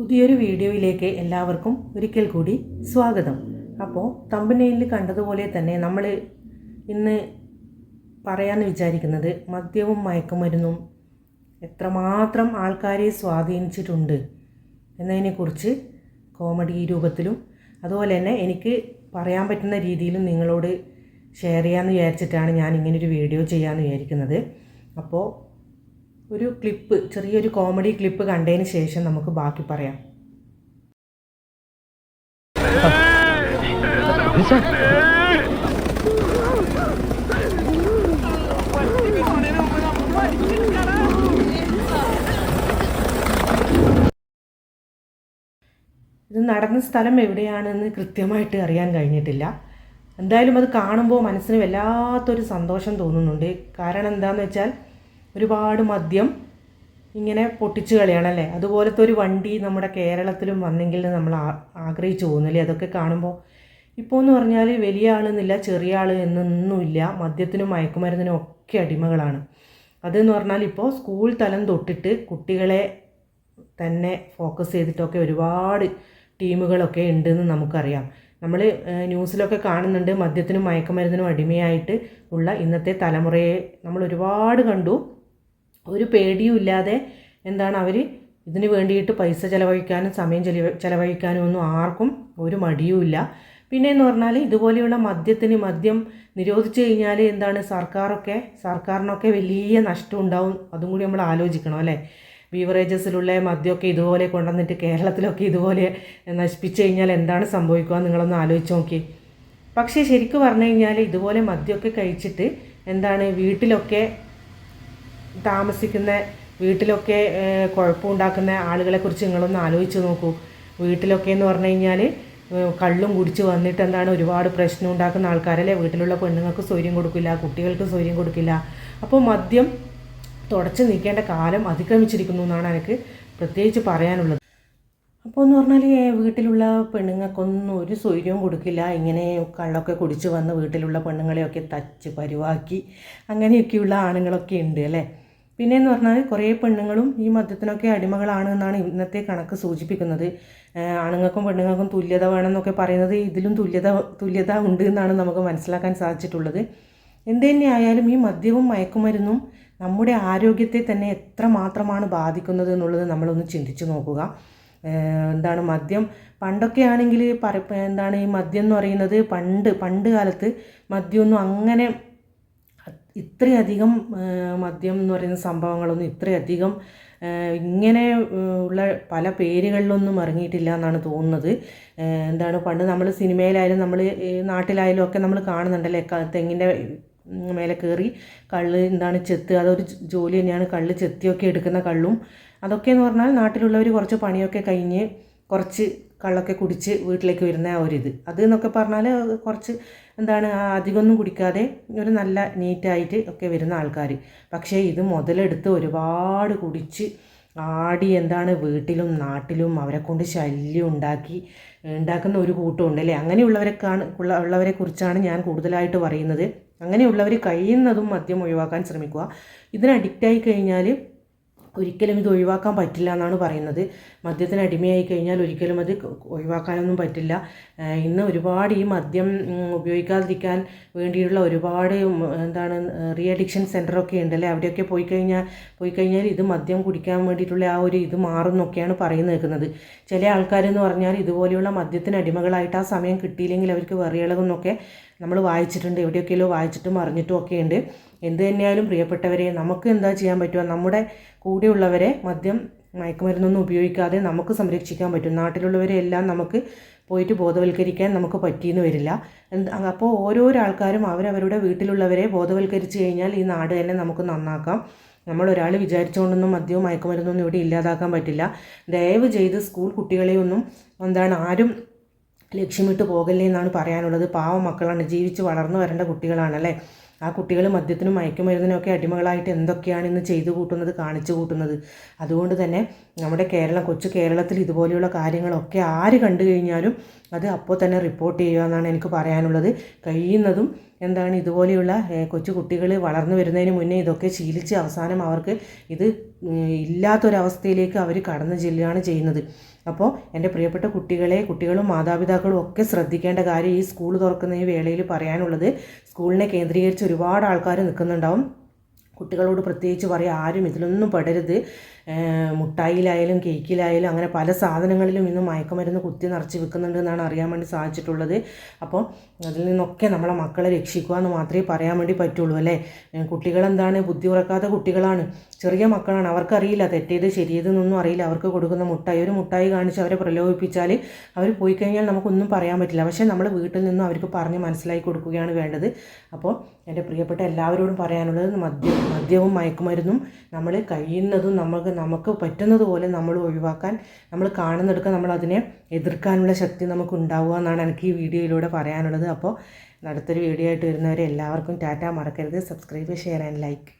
പുതിയൊരു വീഡിയോയിലേക്ക് എല്ലാവർക്കും ഒരിക്കൽ കൂടി സ്വാഗതം. അപ്പോൾ തമ്പനയിൽ കണ്ടതുപോലെ തന്നെ നമ്മൾ ഇന്ന് പറയാമെന്ന് വിചാരിക്കുന്നത് മദ്യവും മയക്കുമരുന്നും എത്രമാത്രം ആൾക്കാരെ സ്വാധീനിച്ചിട്ടുണ്ട് എന്നതിനെക്കുറിച്ച് കോമഡി രൂപത്തിലും അതുപോലെ തന്നെ എനിക്ക് പറയാൻ പറ്റുന്ന രീതിയിലും നിങ്ങളോട് ഷെയർ ചെയ്യാമെന്ന് വിചാരിച്ചിട്ടാണ് ഞാൻ ഇങ്ങനൊരു വീഡിയോ ചെയ്യാമെന്ന് വിചാരിക്കുന്നത്. അപ്പോൾ ഒരു ക്ലിപ്പ് ചെറിയൊരു കോമഡി ക്ലിപ്പ് കണ്ടതിന് ശേഷം നമുക്ക് ബാക്കി പറയാം. ഇത് നടന്ന സ്ഥലം എവിടെയാണെന്ന് കൃത്യമായിട്ട് അറിയാൻ കഴിഞ്ഞിട്ടില്ല. എന്തായാലും അത് കാണുമ്പോൾ മനസ്സിന് വല്ലാത്തൊരു സന്തോഷം തോന്നുന്നുണ്ട്. കാരണം എന്താണെന്ന് വെച്ചാൽ ഒരുപാട് മദ്യം ഇങ്ങനെ പൊട്ടിച്ചു കളയണല്ലേ? അതുപോലത്തെ ഒരു വണ്ടി നമ്മുടെ കേരളത്തിലും വന്നെങ്കിൽ നമ്മൾ ആഗ്രഹിച്ചു പോകുന്നില്ലേ? അതൊക്കെ കാണുമ്പോൾ ഇപ്പോൾ എന്ന് പറഞ്ഞാൽ വലിയ ആളെന്നില്ല ചെറിയ ആൾ എന്നൊന്നുമില്ല. മദ്യത്തിനും മയക്കുമരുന്നിനും ഒക്കെ അടിമകളാണ്. അതെന്ന് പറഞ്ഞാൽ ഇപ്പോൾ സ്കൂൾ തലം തൊട്ടിട്ട് കുട്ടികളെ തന്നെ ഫോക്കസ് ചെയ്തിട്ടൊക്കെ ഒരുപാട് ടീമുകളൊക്കെ ഉണ്ടെന്ന് നമുക്കറിയാം. നമ്മൾ ന്യൂസിലൊക്കെ കാണുന്നുണ്ട് മദ്യത്തിനും മയക്കുമരുന്നിനും അടിമയായിട്ട് ഉള്ള ഇന്നത്തെ തലമുറയെ നമ്മൾ ഒരുപാട് കണ്ടു. ഒരു പേടിയും ഇല്ലാതെ എന്താണ് അവർ ഇതിന് വേണ്ടിയിട്ട് പൈസ ചിലവഴിക്കാനും സമയം ചെലവ ചിലവഴിക്കാനും ഒന്നും ആർക്കും ഒരു മടിയുമില്ല പിന്നെ എന്ന് പറഞ്ഞാൽ ഇതുപോലെയുള്ള മദ്യത്തിന് മദ്യം നിരോധിച്ചു കഴിഞ്ഞാൽ എന്താണ് സർക്കാരൊക്കെ സർക്കാരിനൊക്കെ വലിയ നഷ്ടം ഉണ്ടാവും. അതും കൂടി നമ്മൾ ആലോചിക്കണം അല്ലേ? ബീവറേജസിലുള്ള മദ്യമൊക്കെ ഇതുപോലെ കൊണ്ടുവന്നിട്ട് കേരളത്തിലൊക്കെ ഇതുപോലെ നശിപ്പിച്ചു കഴിഞ്ഞാൽ എന്താണ് സംഭവിക്കുക നിങ്ങളൊന്ന് ആലോചിച്ച് നോക്കി. പക്ഷേ ശരിക്കും പറഞ്ഞു കഴിഞ്ഞാൽ ഇതുപോലെ മദ്യമൊക്കെ കഴിച്ചിട്ട് എന്താണ് വീട്ടിലൊക്കെ താമസിക്കുന്ന വീട്ടിലൊക്കെ കുഴപ്പമുണ്ടാക്കുന്ന ആളുകളെക്കുറിച്ച് നിങ്ങളൊന്ന് ആലോചിച്ച് നോക്കൂ. വീട്ടിലൊക്കെ എന്ന് പറഞ്ഞു കഴിഞ്ഞാൽ കള്ളും കുടിച്ച് വന്നിട്ട് എന്താണ് ഒരുപാട് പ്രശ്നം ഉണ്ടാക്കുന്ന ആൾക്കാരല്ലേ? വീട്ടിലുള്ള പെണ്ണുങ്ങൾക്ക് സ്വൈര്യം കൊടുക്കില്ല കുട്ടികൾക്ക് സ്വൈര്യം കൊടുക്കില്ല. അപ്പോൾ മദ്യം തുടച്ചു നീക്കേണ്ട കാലം അതിക്രമിച്ചിരിക്കുന്നു എന്നാണ് എനിക്ക് പ്രത്യേകിച്ച് പറയാനുള്ളത്. അപ്പോൾ എന്ന് പറഞ്ഞാൽ വീട്ടിലുള്ള പെണ്ണുങ്ങൾക്കൊന്നും ഒരു സ്വൈര്യവും കൊടുക്കില്ല. ഇങ്ങനെ കള്ളൊക്കെ കുടിച്ച് വന്ന് വീട്ടിലുള്ള പെണ്ണുങ്ങളെയൊക്കെ തച്ച് പരുവാക്കി അങ്ങനെയൊക്കെയുള്ള ആണുങ്ങളൊക്കെ ഉണ്ട് അല്ലേ? പിന്നെ എന്ന് പറഞ്ഞാൽ കുറേ പെണ്ണുങ്ങളും ഈ മദ്യത്തിനൊക്കെ അടിമകളാണ് എന്നാണ് ഇന്നത്തെ കണക്ക് സൂചിപ്പിക്കുന്നത്. ആണുങ്ങൾക്കും പെണ്ണുങ്ങൾക്കും തുല്യത വേണമെന്നൊക്കെ പറയുന്നത് ഇതിലും തുല്യത തുല്യത ഉണ്ട് എന്നാണ് നമുക്ക് മനസ്സിലാക്കാൻ സാധിച്ചിട്ടുള്ളത്. എന്ത് തന്നെയായാലും ഈ മദ്യവും മയക്കുമരുന്നും നമ്മുടെ ആരോഗ്യത്തെ തന്നെ എത്ര മാത്രമാണ് ബാധിക്കുന്നത് എന്നുള്ളത് നമ്മളൊന്ന് ചിന്തിച്ചു നോക്കുക. എന്താണ് മദ്യം? പണ്ടൊക്കെ ആണെങ്കിൽ പറ എന്താണ് ഈ മദ്യം എന്ന് പറയുന്നത് പണ്ട് പണ്ട് കാലത്ത് മദ്യമൊന്നും അങ്ങനെ ഇത്രയധികം മദ്യം എന്ന് പറയുന്ന സംഭവങ്ങളൊന്നും ഇത്രയധികം ഇങ്ങനെ ഉള്ള പല പേരുകളിലൊന്നും ഇറങ്ങിയിട്ടില്ല എന്നാണ് തോന്നുന്നത്. എന്താണ് പണ്ട് നമ്മൾ സിനിമയിലായാലും നമ്മൾ നാട്ടിലായാലും ഒക്കെ നമ്മൾ കാണുന്നുണ്ടല്ലേ? തെങ്ങിന്റെ മേലെ കയറി കള്ള് എന്താണ് ചെത്ത് അതൊരു ജോലി തന്നെയാണ്. കള്ള് ചെത്തിയൊക്കെ എടുക്കുന്ന കള്ളും അതൊക്കെ എന്ന് പറഞ്ഞാൽ നാട്ടിലുള്ളവർ കുറച്ച് പണിയൊക്കെ കഴിഞ്ഞ് കുറച്ച് കള്ളൊക്കെ കുടിച്ച് വീട്ടിലേക്ക് വരുന്ന ആ ഒരു ഇത് അത് എന്നൊക്കെ പറഞ്ഞാൽ കുറച്ച് എന്താണ് അധികമൊന്നും കുടിക്കാതെ ഒരു നല്ല നീറ്റായിട്ട് ഒക്കെ വരുന്ന ആൾക്കാർ പക്ഷേ ഇത് മുതലെടുത്ത് ഒരുപാട് കുടിച്ച് ആടി എന്താണ് വീട്ടിലും നാട്ടിലും അവരെ കൊണ്ട് ശല്യം ഉണ്ടാക്കി ഉണ്ടാക്കുന്ന ഒരു കൂട്ടമുണ്ട് അല്ലേ അങ്ങനെയുള്ളവരെക്കാണ് ഉള്ള ഉള്ളവരെ കുറിച്ചാണ് ഞാൻ കൂടുതലായിട്ട് പറയുന്നത്. അങ്ങനെയുള്ളവർ കഴിയുന്നതും മദ്യം ഒഴിവാക്കാൻ ശ്രമിക്കുക. ഇതിന് അഡിക്റ്റായി കഴിഞ്ഞാൽ ഒരിക്കലും ഇത് ഒഴിവാക്കാൻ പറ്റില്ല എന്നാണ് പറയുന്നത്. മദ്യത്തിന് അടിമയായി കഴിഞ്ഞാൽ ഒരിക്കലും അത് ഒഴിവാക്കാനൊന്നും പറ്റില്ല. ഇന്ന് ഒരുപാട് ഈ മദ്യം ഉപയോഗിക്കാതിരിക്കാൻ വേണ്ടിയിട്ടുള്ള ഒരുപാട് എന്താണ് റീ അഡിക്ഷൻ സെന്ററൊക്കെ ഉണ്ടല്ലേ? അവിടെയൊക്കെ പോയി കഴിഞ്ഞാൽ പോയി കഴിഞ്ഞാൽ ഇത് മദ്യം കുടിക്കാൻ വേണ്ടിയിട്ടുള്ള ആ ഒരു ഇത് മാറും എന്നൊക്കെയാണ് പറയുന്നത് നിൽക്കുന്നത് ചില ആൾക്കാരെന്ന് പറഞ്ഞാൽ ഇതുപോലെയുള്ള മദ്യത്തിന് അടിമകളായിട്ട് ആ സമയം കിട്ടിയില്ലെങ്കിൽ അവർക്ക് വെറിയിളകുന്നൊക്കെ നമ്മൾ വായിച്ചിട്ടുണ്ട്. എവിടെയൊക്കെയല്ലോ വായിച്ചിട്ടും അറിഞ്ഞിട്ടും ഒക്കെ ഉണ്ട്. എന്ത് തന്നെയായാലും പ്രിയപ്പെട്ടവരെ നമുക്ക് എന്താ ചെയ്യാൻ പറ്റുക? നമ്മുടെ കൂടെയുള്ളവരെ മദ്യം മയക്കുമരുന്നൊന്നും ഉപയോഗിക്കാതെ നമുക്ക് സംരക്ഷിക്കാൻ പറ്റും. നാട്ടിലുള്ളവരെ എല്ലാം നമുക്ക് പോയിട്ട് ബോധവൽക്കരിക്കാൻ നമുക്ക് പറ്റിയെന്ന് വരില്ല. അപ്പോൾ ഓരോരോ ആൾക്കാരും അവരവരുടെ വീട്ടിലുള്ളവരെ ബോധവൽക്കരിച്ച് കഴിഞ്ഞാൽ ഈ നാട് തന്നെ നമുക്ക് നന്നാക്കാം. നമ്മൾ ഒരാൾ വിചാരിച്ചുകൊണ്ടൊന്നും മദ്യവും മയക്കുമരുന്നൊന്നും ഇവിടെ ഇല്ലാതാക്കാൻ പറ്റില്ല. ദയവ് ചെയ്ത് സ്കൂൾ കുട്ടികളെയൊന്നും എന്താണ് ആരും ലക്ഷ്യമിട്ട് പോകല്ലേ എന്നാണ് പറയാനുള്ളത്. പാവ മക്കളാണ്. ജീവിച്ച് വളർന്നു വരേണ്ട കുട്ടികളാണല്ലേ? ആ കുട്ടികൾ മദ്യത്തിനും മയക്കുമരുന്നിനൊക്കെ അടിമകളായിട്ട് എന്തൊക്കെയാണ് ഇന്ന് ചെയ്തു കൂട്ടുന്നത് കാണിച്ചു കൂട്ടുന്നത്? അതുകൊണ്ട് തന്നെ നമ്മുടെ കേരളം കൊച്ചു കേരളത്തിൽ ഇതുപോലെയുള്ള കാര്യങ്ങളൊക്കെ ആര് കണ്ടു കഴിഞ്ഞാലും അത് അപ്പോൾ തന്നെ റിപ്പോർട്ട് ചെയ്യുക എന്നാണ് എനിക്ക് പറയാനുള്ളത്. കഴിയുന്നതും എന്താണ് ഇതുപോലെയുള്ള കൊച്ചു കുട്ടികൾ വളർന്നു വരുന്നതിന് മുന്നേ ഇതൊക്കെ ശീലിച്ച് അവസാനം അവർക്ക് ഇത് ഇല്ലാത്തൊരവസ്ഥയിലേക്ക് അവർ കടന്നു ചെല്ലുകയാണ് ചെയ്യുന്നത്. അപ്പോൾ എന്റെ പ്രിയപ്പെട്ട കുട്ടികളെ കുട്ടികളും മാതാപിതാക്കളും ഒക്കെ ശ്രദ്ധിക്കേണ്ട കാര്യം ഈ സ്കൂൾ തുറക്കുന്ന ഈ വേളയിൽ പറയാനുള്ളത് സ്കൂളിനെ കേന്ദ്രീകരിച്ച് ഒരുപാട് ആൾക്കാർ നിൽക്കുന്നുണ്ടാവും. കുട്ടികളോട് പ്രത്യേകിച്ച് പറയാം ആരും ഇതിലൊന്നും പെടരുത്. മുട്ടായിലായാലും കേക്കിലായാലും അങ്ങനെ പല സാധനങ്ങളിലും ഇന്ന് മയക്കുമരുന്ന് കുത്തി നിറച്ച് വിൽക്കുന്നുണ്ട് എന്നാണ് അറിയാൻ വേണ്ടി സാധിച്ചിട്ടുള്ളത്. അപ്പോൾ അതിൽ നിന്നൊക്കെ നമ്മളെ മക്കളെ രക്ഷിക്കുക എന്ന് മാത്രമേ പറയാൻ വേണ്ടി പറ്റുള്ളൂ അല്ലേ? കുട്ടികളെന്താണ്? ബുദ്ധി ഉറക്കാത്ത കുട്ടികളാണ്. ചെറിയ മക്കളാണ്. അവർക്കറിയില്ല തെറ്റേത് ശരിയേതെന്നൊന്നും അറിയില്ല. അവർക്ക് കൊടുക്കുന്ന മുട്ടായി. ഒരു മുട്ടായി കാണിച്ച് അവരെ പ്രലോഭിപ്പിച്ചാൽ അവർ പോയി കഴിഞ്ഞാൽ നമുക്കൊന്നും പറയാൻ പറ്റില്ല. പക്ഷേ നമ്മൾ വീട്ടിൽ നിന്നും അവർക്ക് പറഞ്ഞ് മനസ്സിലാക്കി കൊടുക്കുകയാണ് വേണ്ടത്. അപ്പോൾ എന്റെ പ്രിയപ്പെട്ട എല്ലാവരോടും പറയാനുള്ളത് മദ്യം മദ്യവും മയക്കുമരുന്നും നമ്മൾ കഴിയുന്നതും നമുക്ക് നമുക്ക് പറ്റുന്നത് പോലെ നമ്മൾ ഒഴിവാക്കാൻ നമ്മൾ കാണുന്നെടുക്കാൻ നമ്മൾ അതിനെ എതിർക്കാനുള്ള ശക്തി നമുക്ക് ഉണ്ടാവുക എന്നാണ് എനിക്ക് ഈ വീഡിയോയിലൂടെ പറയാനുള്ളത്. അപ്പോൾ അടുത്തൊരു വീഡിയോ ആയിട്ട് വരുന്നവരെ എല്ലാവർക്കും ടാറ്റ മറക്കരുത്. Subscribe share and like